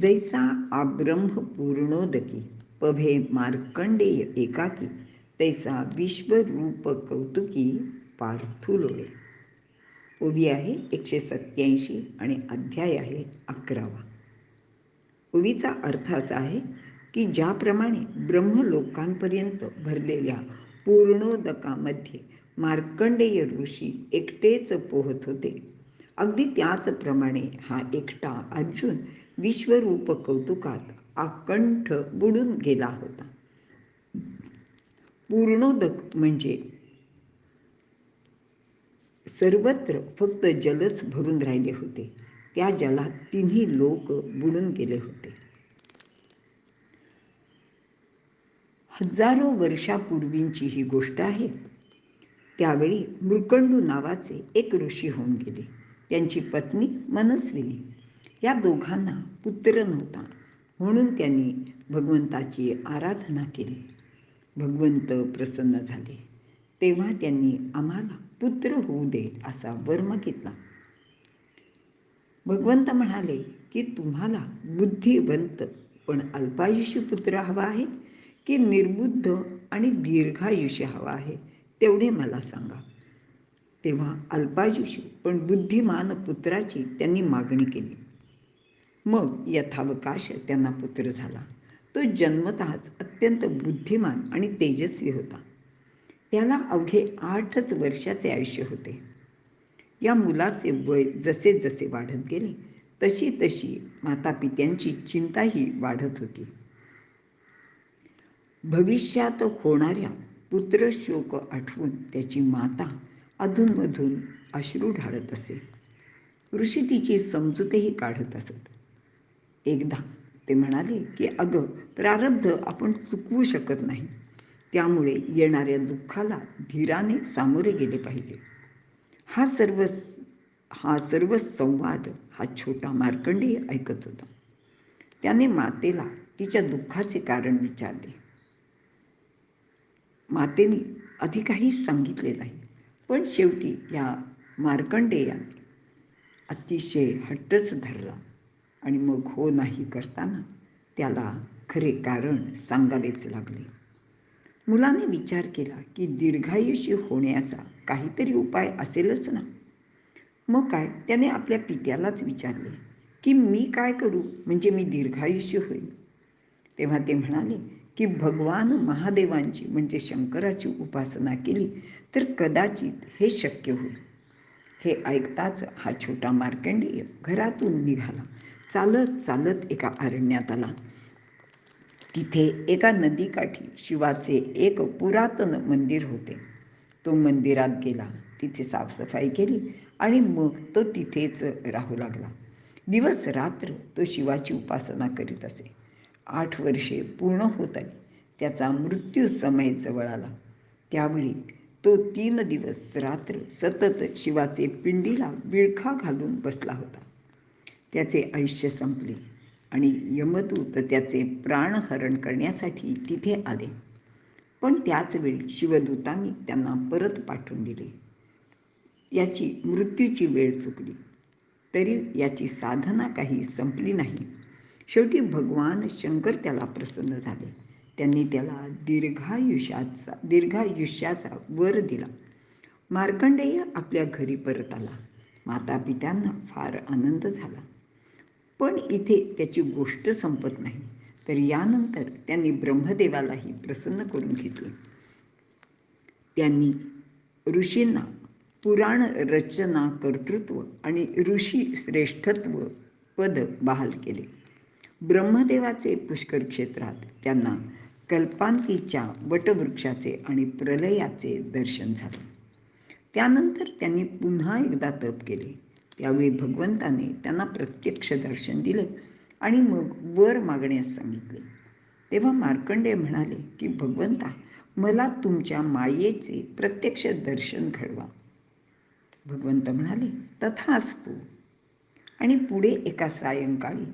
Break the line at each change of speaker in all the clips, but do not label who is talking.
जैसा आब्रह्म पूर्णोदकी पभे मार्कंडेय एकाकी तैसा विश्वरूप कौतुकी पार्थुलोळे ओवी आहे एकशे सत्याऐंशी आणि अध्याय आहे अकरावा. ओवीचा अर्थ असा आहे की ज्याप्रमाणे ब्रह्मलोकांपर्यंत भरलेल्या पूर्णोदकामध्ये मार्कंडेय ऋषी एकटेच पोहत होते. अगदी त्याचप्रमाणे हा एकटा अर्जुन विश्वरूप कौतुकात आकंठ बुडून गेला होता. पूर्णोदक म्हणजे सर्वत्र फक्त जलच भरून राहिले होते. त्या जलात तिन्ही लोक बुडून गेले होते. हजारो वर्षापूर्वींची ही गोष्ट आहे. त्यावेळी मृकंडू नावाचे एक ऋषी होऊन गेले. त्यांची पत्नी मनस्विनी. या दोघांना पुत्र नव्हता. म्हणून त्यांनी भगवंताची आराधना केली. भगवंत प्रसन्न झाले. तेव्हा त्यांनी आम्हाला पुत्र होऊ दे असा वर्म घेतला. भगवंत म्हणाले की तुम्हाला बुद्धिवंत पण अल्पायुष्य पुत्र हवा आहे की निर्बुद्ध आणि दीर्घायुष्य हवा आहे? तेवढे मला सांगा. तेव्हा अल्पायुष्य पण बुद्धिमान पुत्राची त्यांनी मागणी केली. मग यथावकाश त्यांना पुत्र झाला. तो जन्मतःच अत्यंत बुद्धिमान आणि तेजस्वी होता. त्याला अवघे आठच वर्षाचे आयुष्य होते. या मुलाचे वय जसे जसे वाढत गेले तशी तशी मातापित्यांची चिंताही वाढत होती. भविष्यात होणाऱ्या पुत्रशोक आठवून त्याची माता अधूनमधून अश्रू ढाळत असे. ऋषी तिची समजूतही काढत असत. एकदा. ते म्हणाले की अगं प्रारब्ध आपण चुकवू शकत नाही. त्यामुळे येणाऱ्या दुःखाला धीराने सामोरे गेले पाहिजे. हा सर्व हा सर्व संवाद हा छोटा मार्कंडेय ऐकत होता. त्याने मातेला तिच्या दुःखाचे कारण विचारले. मातेने आधी काही सांगितले नाही पण शेवटी या मार्कंडेयाने अतिशय हट्टच धरला. आणि मग हो नाही करताना त्याला खरे कारण सांगावेच लागले. मुलाने विचार केला की दीर्घायुष्य होण्याचा काहीतरी उपाय असेलच ना. मग काय? त्याने आपल्या पित्यालाच विचारले की मी काय करू? म्हणजे मी दीर्घायुष्य होईल तेव्हा ते म्हणाले की भगवान महादेवांची म्हणजे शंकराची उपासना केली तर कदाचित हे शक्य होईल. हे ऐकताच हा छोटा मार्कंडेय घरातून निघाला. चालत चालत एका अरण्यात आला. तिथे एका नदीकाठी शिवाचे एक पुरातन मंदिर होते. तो मंदिरात गेला. तिथे साफसफाई केली आणि मग तो तिथेच राहू लागला. दिवस रात्र तो शिवाची उपासना करीत असे. आठ वर्षे पूर्ण होत आली. त्याचा मृत्यू समय जवळ आला. त्यावेळी तो तीन दिवस रात्र सतत शिवाचे पिंडीला विळखा घालून बसला होता. त्याचे आयुष्य संपले आणि यमदूत त्याचे प्राणहरण करण्यासाठी तिथे आले. पण त्याचवेळी शिवदूतांनी त्यांना परत पाठवून दिले. याची मृत्यूची वेळ चुकली. तरी याची साधना काही संपली नाही. शेवटी भगवान शंकर त्याला प्रसन्न झाले. त्यांनी त्याला दीर्घायुष्याचा दीर्घायुष्याचा वर दिला. मार्कंडेय आपल्या घरी परत आला. माता पित्यांना फार आनंद झाला. पण इथे त्याची गोष्ट संपत नाही. तर यानंतर त्यांनी ब्रह्मदेवालाही प्रसन्न करून घेतले. त्यांनी ऋषींना पुराण रचना कर्तृत्व आणि ऋषी श्रेष्ठत्व पद बहाल केले. ब्रह्मदेवाचे पुष्कर क्षेत्रात त्यांना कल्पांतीच्या वटवृक्षाचे आणि प्रलयाचे दर्शन झाले. त्यानंतर त्यांनी पुन्हा एकदा तप केले. त्यावेळी भगवंताने त्यांना प्रत्यक्ष दर्शन दिले आणि मग वर मागण्यास सांगितले. तेव्हा मार्कंडे म्हणाले की भगवंता मला तुमच्या मायेचे प्रत्यक्ष दर्शन घडवा. भगवंत म्हणाले तथा असतो आणि पुढे एका सायंकाळी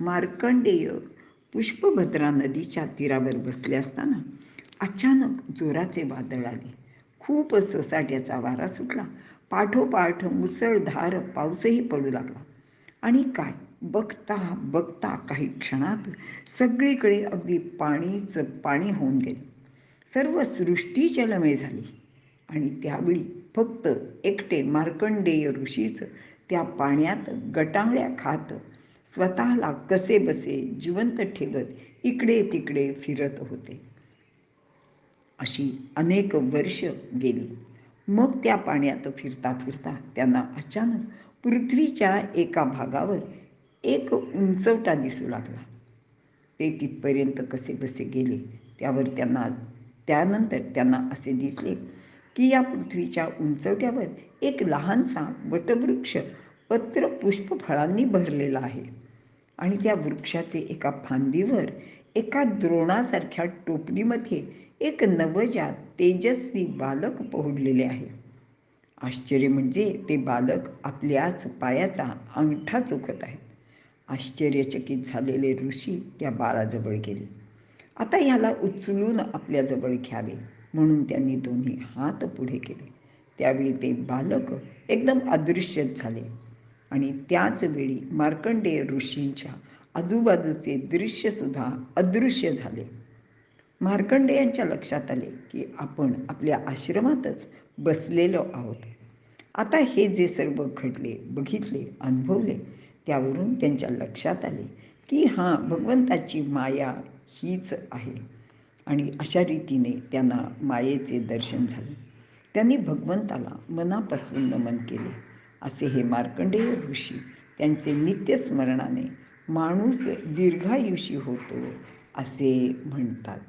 मार्कंडेय पुष्पभद्रा नदीच्या तीरावर बसले असताना अचानक जोराचे वादळ आले. खूप सोसाट्याचा वारा सुटला. पाठोपाठ मुसळधार पाऊसही पडू लागला. आणि काय? बघता बघता काही क्षणात सगळीकडे अगदी पाणीच पाणी होऊन गेले. सर्व सृष्टी जलमय झाली. आणि त्यावेळी फक्त एकटे मार्कंडेय ऋषीच त्या पाण्यात गटांगळ्या खात स्वतःला कसे बसे जिवंत ठेवत इकडे तिकडे फिरत होते. अशी अनेक वर्ष गेली. मग त्या पाण्यात फिरता फिरता त्यांना अचानक पृथ्वीच्या एका भागावर एक उंचवटा दिसू लागला. ते तिथपर्यंत कसे बसे गेले. त्यावर त्यांना त्यानंतर त्यांना असे दिसले की या पृथ्वीच्या उंचवट्यावर एक लहानसा वटवृक्ष पत्र पुष्प फळांनी भरलेला आहे आणि त्या वृक्षाचे एका फांदीवर एका द्रोणासारख्या टोपलीमध्ये एक नवजात तेजस्वी बालक पोहडलेले आहे. आश्चर्य म्हणजे ते बालक आपल्याच पायाचा अंगठा चुकत आहेत. आश्चर्यचकित झालेले ऋषी त्या बाळाजवळ गेले. आता ह्याला उचलून आपल्याजवळ घ्यावे म्हणून त्यांनी दोन्ही हात पुढे केले. त्यावेळी ते बालक एकदम अदृश्यच झाले आणि त्याच वेळी मार्कंडेय ऋषींच्या आजूबाजूचे दृश्यसुद्धा अदृश्य झाले. मार्कंडेयांच्या लक्षात आले की आपण आपल्या आश्रमातच बसलेलो आहोत. आता हे जे सर्व घडले बघितले अनुभवले त्यावरून त्यांच्या लक्षात आले की हां भगवंताची माया हीच आहे. आणि अशा रीतीने त्यांना मायेचे दर्शन झाले. त्यांनी भगवंताला मनापासून नमन केले. असे हे मार्कंडेय ऋषी त्यांचे नित्यस्मरणाने माणूस दीर्घायुषी होतो असे म्हणतात.